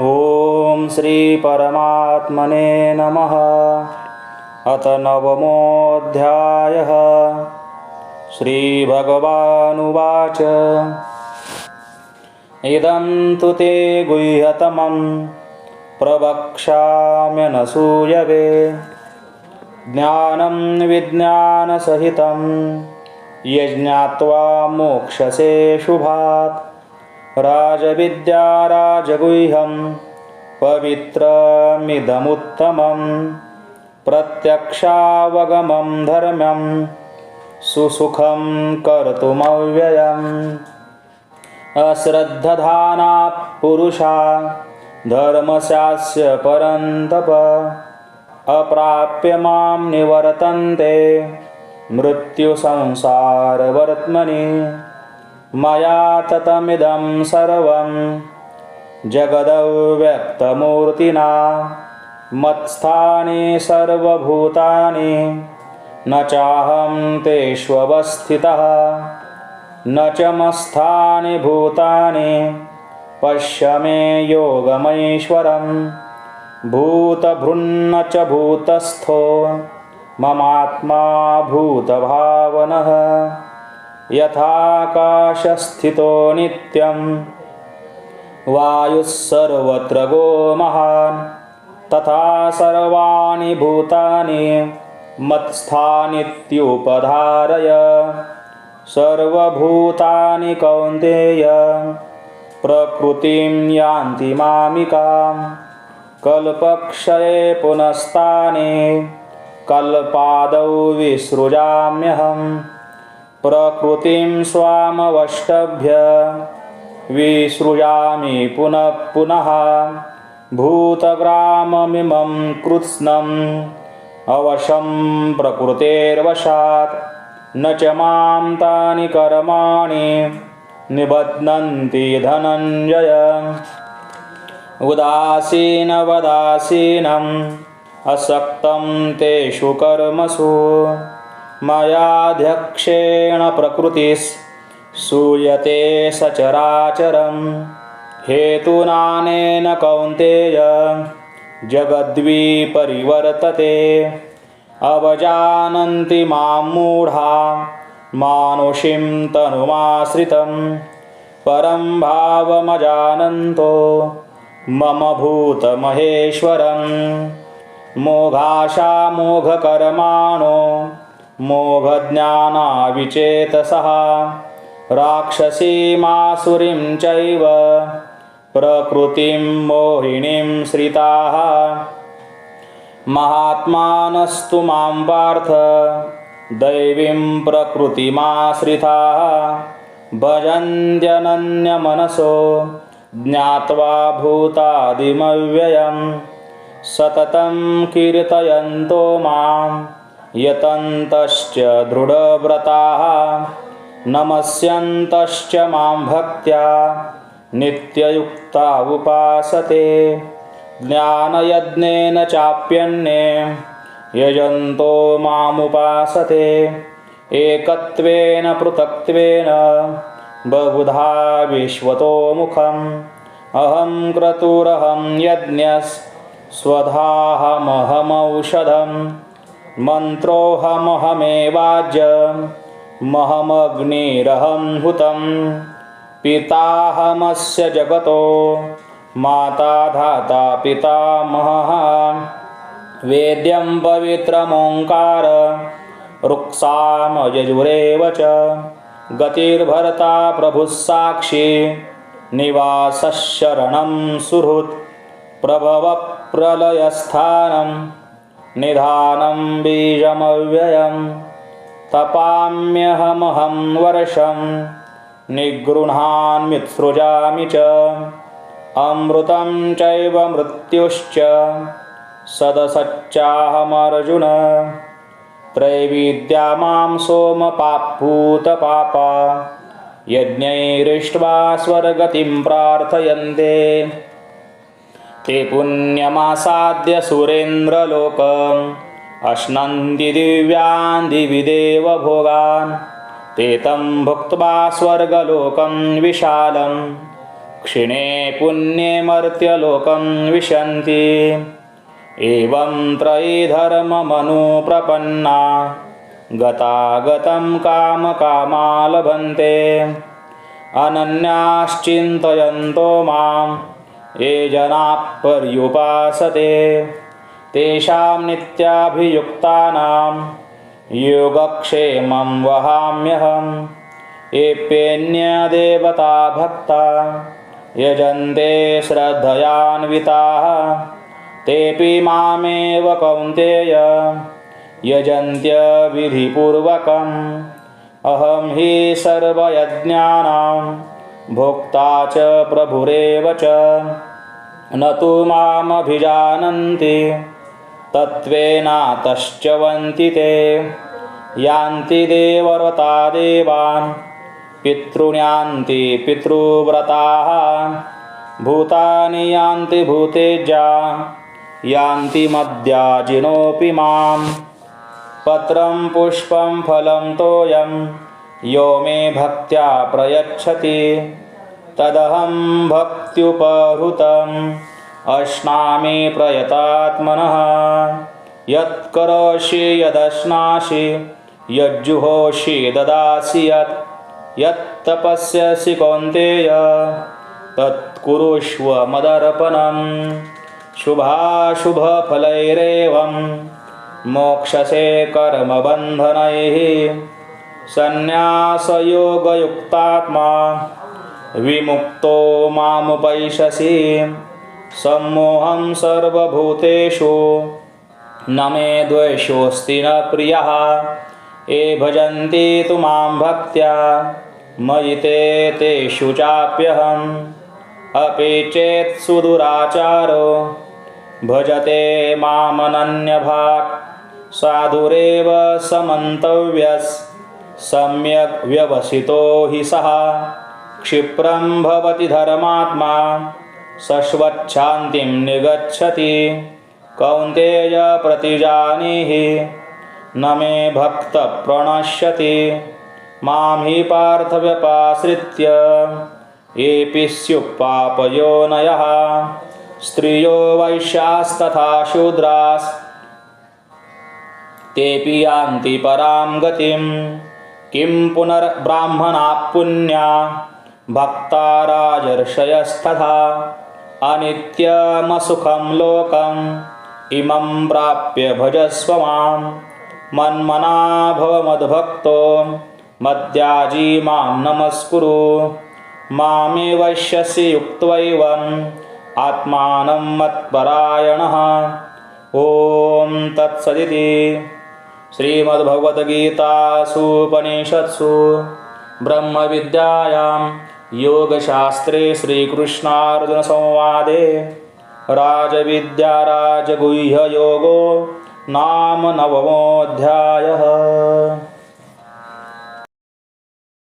ॐ श्रीपरमात्मने नमः। अथ नवमोऽध्यायः। श्रीभगवानुवाच। इदं तु ते गुह्यतमं प्रवक्ष्याम्यनसूयवे। ज्ञानं विज्ञानसहितं यज्ञात्वा मोक्षसे शुभात् राजविद्या राजगुह्यं पवित्रमिदमुत्तमं प्रत्यक्षावगमं धर्म्यं सुसुखं कर्तुमव्ययम्। अश्रद्धधानाः पुरुषा धर्मस्यास्य परन्तप अप्राप्य मां निवर्तन्ते मृत्युसंसारवर्त्मनि मया ततमिदं सर्वं जगदव्यक्तमूर्तिना मत्स्थानि सर्वभूतानि न चाहं तेष्वस्थितः। न च मत्स्थानि भूतानि पश्य मे योगमैश्वरं। भूतभृन्न च भूतस्थो ममात्मा भूतभावनः यथाकाशस्थितो नित्यं वायुः सर्वत्र गो महान् तथा सर्वाणि भूतानि मत्स्थानित्युपधारय। सर्वभूतानि कौन्तेय प्रकृतिं यान्ति मामिकां कल्पक्षये पुनस्तानि कल्पादौ विसृजाम्यहम् प्रकृतिं स्वामवष्टभ्य विसृजामि पुनः पुनः भूतग्राममिमं कृत्स्नम् अवशं प्रकृतेर्वशात्। न च मां तानि कर्माणि निबध्नन्ति धनञ्जय। उदासीनवदासीनम् असक्तं तेषु कर्मसु मयाध्यक्षेण प्रकृतिः सूयते सचराचरं हेतुनानेन कौन्तेय जगद्विपरिवर्तते। अवजानन्ति माँ मूढा, मानुषीं तनुमाश्रितं। परं भावमजानन्तो मम भूतमहेश्वरं मोघाशामोघकर्माणो मोघज्ञानाविचेतसः। राक्षसीमासुरीं चैव प्रकृतिं मोहिनीं श्रिताः। महात्मानस्तु मां पार्थ दैवीं प्रकृतिमाश्रिताः। भजन्त्यनन्यमनसो ज्ञात्वा भूतादिमव्ययं सततं कीर्तयन्तो माम्। यतन्तश्च दृढव्रताः नमस्यन्तश्च मां भक्त्या नित्ययुक्ता उपासते ज्ञानयज्ञेन चाप्यन्ये यजन्तो मामुपासते एकत्वेन पृथक्त्वेन बहुधा विश्वतोमुखम् अहं क्रतुरहं यज्ञस्वधाहमहमौषधम् मन्त्रोऽहमहमेवाज्यमहमग्निरहं हुतं। पिताहमस्य जगतो माता धाता पितामहः। वेद्यं पवित्रमोङ्कार रुक्सामयजुरेव च गतिर्भर्ता प्रभुः साक्षी निवासशरणं सुहृत् प्रभवप्रलयस्थानम् निधानं बीजमव्ययं तपाम्यहमहं वर्षं निगृह्णान्मित्सृजामि च। अमृतं चैव मृत्युश्च सदसच्चाहमर्जुन। त्रैविद्या मां सोमपापूतपापा यज्ञैरिष्ट्वा स्वर्गतिं प्रार्थयन्ते ते पुण्यमासाद्य सुरेन्द्रलोकम् अश्नन्ति दिव्यान् दिवि देवभोगान् ते तं भुक्त्वा स्वर्गलोकं विशालं क्षिणे पुण्ये मर्त्यलोकं विशन्ति। एवं त्रयीधर्ममनुप्रपन्ना गतागतं कामकामा लभन्ते अनन्याश्चिन्तयन्तो मां ये जनाः पर्युपासते। तेषां नित्याभियुक्तानां योगक्षेमं वहाम्यहम्। एप्यन्यदेवता भक्ता, यजन्ते श्रद्धयान्विताः। तेऽपि मामेव कौन्तेय, यजन्त्यविधिपूर्वकम्। अहं हि सर्वयज्ञानां भोक्ता च प्रभुरेव च। न तु मामभिजानन्ति तत्त्वेनातश्च वन्ति ते। यान्ति देवव्रता देवान् पितॄण्यान्ति पितृव्रताः। भूतानि यान्ति भूतेजा यान्ति मद्याजिनोऽपि माम्। पत्रं पुष्पं फलं तोयं यो मे भक्त्या प्रयच्छति तदहं भक्त्युपहृतम्। अश्नामि प्रयतात्मनः। यत्करोषि यदश्नासि यज्जुहोषि ददासि यत्। यत्तपस्यसि कौन्तेय तत्कुरुष्व मदर्पणं शुभाशुभफलैरेवं मोक्षसे कर्मबन्धनैः। सन्न्यासयोगयुक्तात्मा विमुक्तो मामुपैषसि सम्मोहं सर्वभूतेषु। न मे द्वेषोऽस्ति न प्रियः। ये भजन्ति तु मां भक्त्या मयि ते तेषु चाप्यहम्। अपि चेत् सुदुराचारो भजते मामनन्यभाक्। साधुरेव समन्तव्यस् सम्यक् व्यवसितो हि सः क्षिप्रं भवति धर्मात्मा सश्वच्छान्तिं निगच्छति। कौन्तेय प्रतिजानीहि न मे भक्तप्रणश्यति मां हि पार्थव्यपाश्रित्य येऽपि स्युः पापयोनयः स्त्रियो वैश्यास्तथा शूद्रास् तेऽपि यान्ति परां गतिं। किं पुनर्ब्राह्मणाः पुण्या भक्ता राजर्षयस्तथा अनित्यमसुखं लोकम् इमं प्राप्य भजस्व मां मन्मना मद्याजी मां नमस्कुरु। मामे वैश्यसि युक्त्वैवम् आत्मानं मत्परायणः। ॐ तत्सदिति। श्रीमद्भगवद्गीतासूपनिषत्सु ब्रह्मविद्यायां योगशास्त्रे श्रीकृष्णार्जुनसंवादे राजविद्याराजगुह्ययोगो नाम नवमोऽध्यायः।